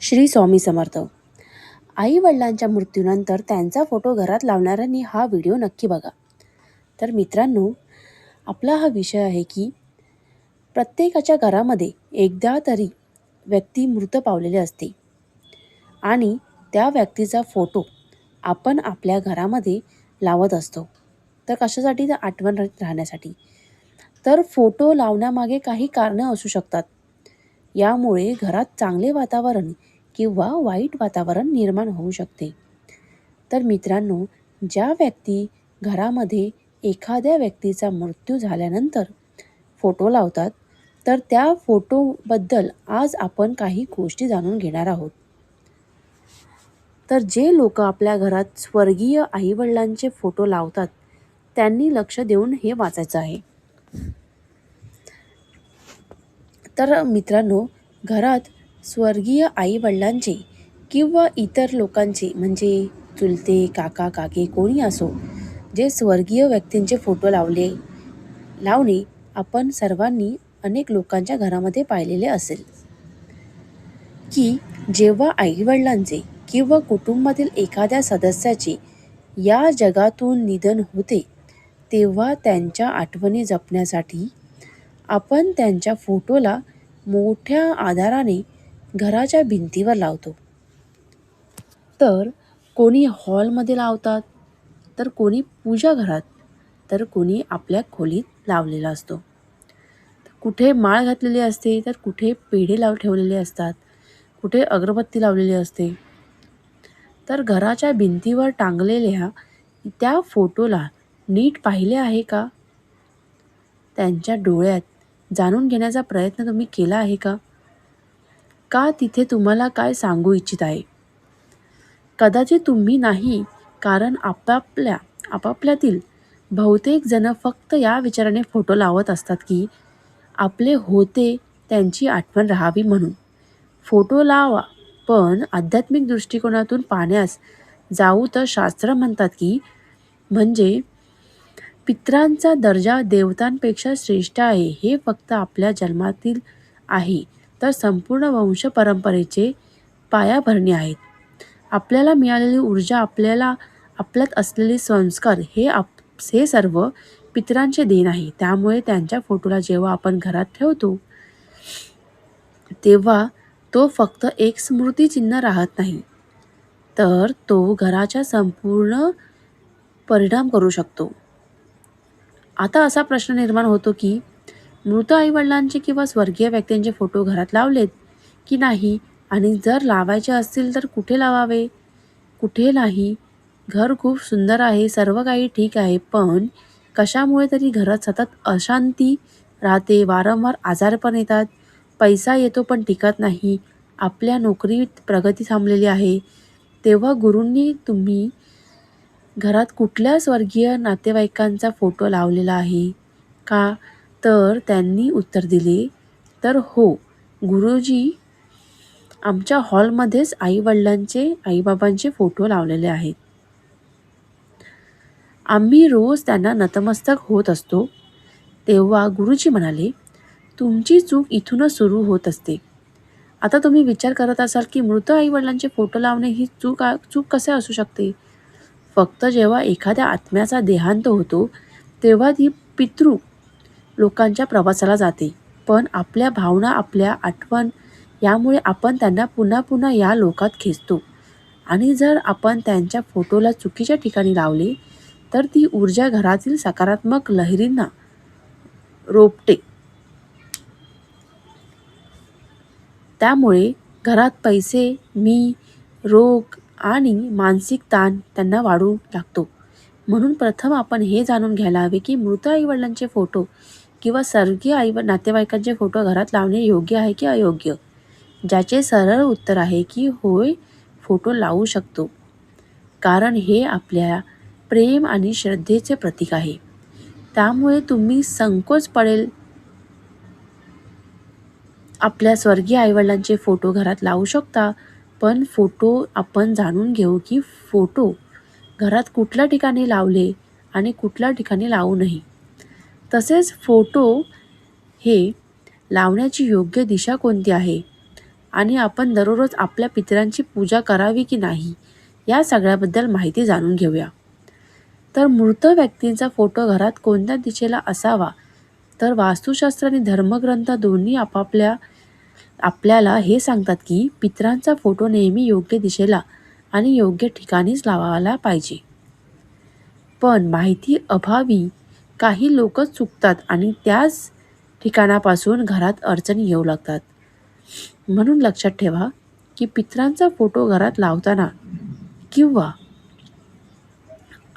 श्री स्वामी समर्थ. आई वडिलांच्या मृत्यूनंतर त्यांचा फोटो घरात लावणाऱ्यांनी हा व्हिडिओ नक्की बघा. तर मित्रांनो आपला हा विषय आहे की प्रत्येकाच्या घरामध्ये एकदा तरी व्यक्ती मृत पावलेले असते. आणि त्या व्यक्तीचा फोटो आपण आपल्या घरामध्ये लावत असतो. तर कशासाठी? तर आठवण राहण्यासाठी. तर फोटो लावण्यामागे काही कारणं असू शकतात. यामुळे घरात चांगले वातावरण किंवा वाईट वातावरण निर्माण होऊ शकते. तर मित्रांनो ज्या व्यक्ती घरामध्ये एखाद्या व्यक्तीचा मृत्यू झाल्यानंतर फोटो लावतात तर त्या फोटोबद्दल आज आपण काही गोष्टी जाणून घेणार आहोत. तर जे लोक आपल्या घरात स्वर्गीय आईवडिलांचे फोटो लावतात त्यांनी लक्ष देऊन हे वाचायचं आहे. तर मित्रांनो घरात स्वर्गीय आईवडिलांचे किंवा इतर लोकांचे म्हणजे चुलते काका काके कोणी असो जे स्वर्गीय व्यक्तींचे फोटो लावले लावणे आपण सर्वांनी अनेक लोकांच्या घरामध्ये पाहिलेले असेल. की जेव्हा आईवडिलांचे किंवा कुटुंबातील एखाद्या सदस्याचे या जगातून निधन होते तेव्हा त्यांच्या आठवणी जपण्यासाठी आपण त्यांच्या फोटोला मोठ्या आधाराने घराच्या भिंतीवर लावतो. तर कोणी हॉलमध्ये लावतात तर कोणी पूजा घरात तर कोणी आपल्या खोलीत लावलेला असतो. कुठे माळ घातलेली असते तर कुठे पेढे लाव ठेवलेले असतात. कुठे अगरबत्ती लावलेली असते. तर घराच्या भिंतीवर टांगलेल्या त्या फोटोला नीट पाहिले आहे का? त्यांच्या डोळ्यात जाणून घेण्याचा प्रयत्न तुम्ही केला आहे का? का तिथे तुम्हाला काय सांगू इच्छित आहे? कदाचित तुम्ही नाही कारण आपापल्या आपापल्यातील बहुतेक जण फक्त या विचाराने फोटो लावत असतात की आपले होते त्यांची आठवण राहावी म्हणून. फोटो लावा पण आध्यात्मिक दृष्टिकोनातून पाहण्यास जाऊ तर शास्त्र म्हणतात की म्हणजे पित्रांचा दर्जा देवतांपेक्षा श्रेष्ठ आहे हे फक्त आपल्या जन्मातील आहे. तर संपूर्ण वंश परंपरेचे पायाभरणी आहेत. आपल्याला मिळालेली ऊर्जा आपल्याला आपल्यात असलेले संस्कार हे आप हे सर्व पितरांचे देण आहे. त्यामुळे त्यांच्या फोटोला जेव्हा आपण घरात ठेवतो तेव्हा तो फक्त एक स्मृतिचिन्ह राहत नाही. तर तो घराच्या संपूर्ण परिणाम करू शकतो. आता असा प्रश्न निर्माण होतो की मृत आईवडिलांचे किंवा स्वर्गीय व्यक्तींचे फोटो घरात लावलेत की नाही? आणि जर लावायचे असतील तर कुठे लावावे? कुठे नाही? घर खूप सुंदर आहे सर्व काही ठीक आहे पण कशामुळे तरी घरात सतत अशांती राहते? वारंवार आजारपण येतात. पैसा येतो पण टिकत नाही. आपल्या नोकरीत प्रगती थांबलेली आहे. तेव्हा गुरूंनी तुम्ही घरात कुठल्या स्वर्गीय नातेवाईकांचा फोटो लावलेला आहे? का? तर त्यांनी उत्तर दिले तर हो गुरुजी आमच्या हॉलमध्येच आईवडिलांचे आईबाबांचे फोटो लावलेले आहेत. आम्ही रोज त्यांना नतमस्तक होत असतो. तेव्हा गुरुजी म्हणाले तुमची चूक इथूनच सुरू होत असते. आता तुम्ही विचार करत असाल की मृत आईवडिलांचे फोटो लावणे ही चूक चूक कसे असू शकते? फक्त जेव्हा एखाद्या आत्म्याचा देहांत होतो तेव्हा ती पितृ लोकांच्या प्रवासाला जाते. पण आपल्या भावना आपल्या आठवण यामुळे आपण त्यांना पुन्हा पुन्हा या लोकात खेचतो. आणि जर आपण त्यांच्या फोटोला चुकीच्या ठिकाणी लावले तर ती ऊर्जा घरातील सकारात्मक लहरींना रोपटे त्यामुळे घरात पैसे मी रोग आणि मानसिक ताण त्यांना वाढू लागतो. म्हणून प्रथम आपण हे जाणून घ्यायला हवे की मृत आईवडिलांचे फोटो किंवा स्वर्गीय आई नातेवाईकांचे फोटो घरात लावणे योग्य आहे की अयोग्य? ज्याचे सरळ उत्तर आहे की होय फोटो लावू शकतो. कारण हे आपल्या प्रेम आणि श्रद्धेचे प्रतीक आहे. त्यामुळे तुम्ही संकोच पडेल. आपल्या स्वर्गीय आईवडिलांचे फोटो घरात लावू शकता. पण फोटो आपण जाणून घेऊ की फोटो घरात कुठल्या ठिकाणी लावले आणि कुठल्या ठिकाणी लावू नये. तसेच फोटो हे लावण्याची योग्य दिशा कोणती आहे आणि आपण दररोज आपल्या पितरांची पूजा करावी की नाही या सगळ्याबद्दल माहिती जाणून घेऊया. तर मृत व्यक्तींचा फोटो घरात कोणत्या दिशेला असावा? तर वास्तुशास्त्र आणि धर्मग्रंथ दोन्ही आपापल्या आपल्याला हे सांगतात की पितरांचा फोटो नेहमी योग्य दिशेला आणि योग्य ठिकाणीच लावायला पाहिजे. पण माहिती अभावी काही लोकच चुकतात आणि त्याच ठिकाणापासून घरात अडचणी येऊ लागतात. म्हणून लक्षात ठेवा की पितरांचा फोटो घरात लावताना किंवा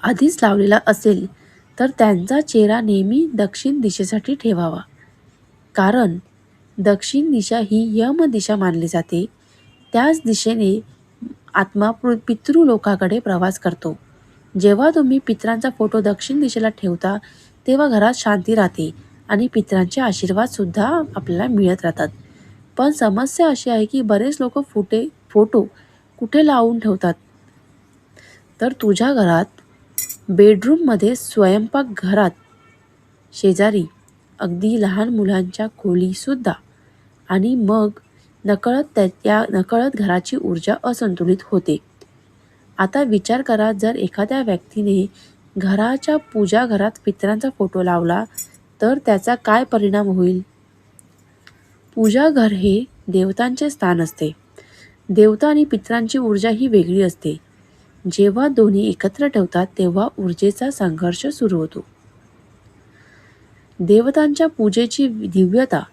आधीच लावलेला असेल तर त्यांचा चेहरा नेहमी दक्षिण दिशेसाठी ठेवावा. कारण दक्षिण दिशा ही यम दिशा मानली जाते. त्याच दिशेने आत्मा पितृलोकाकडे प्रवास करतो. जेव्हा तुम्ही पितरांचा फोटो दक्षिण दिशेला ठेवता तेव्हा घरात शांती राहते आणि पितरांचे आशीर्वादसुद्धा आपल्याला मिळत राहतात. पण समस्या अशी आहे की बरेच लोक फोटे फोटो कुठे लावून ठेवतात? तर तुझ्या घरात बेडरूममध्ये स्वयंपाक घरात शेजारी अगदी लहान मुलांच्या खोलीसुद्धा आणि मग नकळत त्या त्या नकळत घराची ऊर्जा असंतुलित होते. आता विचार करा जर एखाद्या व्यक्तीने घराच्या पूजा घरात पितरांचा फोटो लावला तर त्याचा काय परिणाम होईल? पूजा घर हे देवतांचे स्थान असते. देवता आणि पितरांची ऊर्जा ही वेगळी असते. जेव्हा दोन्ही एकत्र ठेवतात तेव्हा ऊर्जेचा संघर्ष सुरू होतो. देवतांच्या पूजेची दिव्यता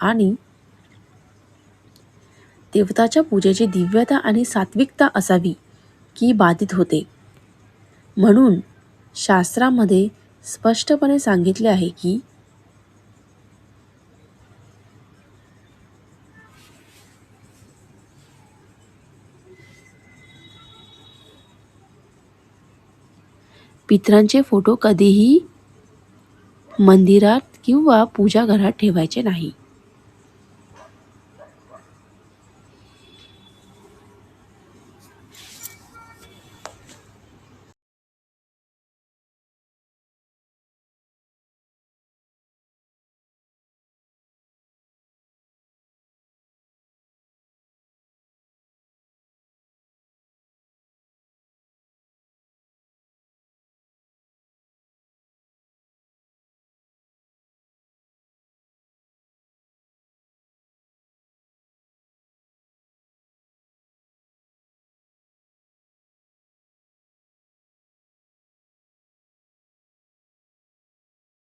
आणि देवताच्या पूजेची दिव्यता आणि सात्विकता असावी की बाधित होते. म्हणून शास्त्रामध्ये स्पष्टपणे सांगितले आहे की पितरांचे फोटो कधीही मंदिरात किंवा पूजा घरात ठेवायचे नाही.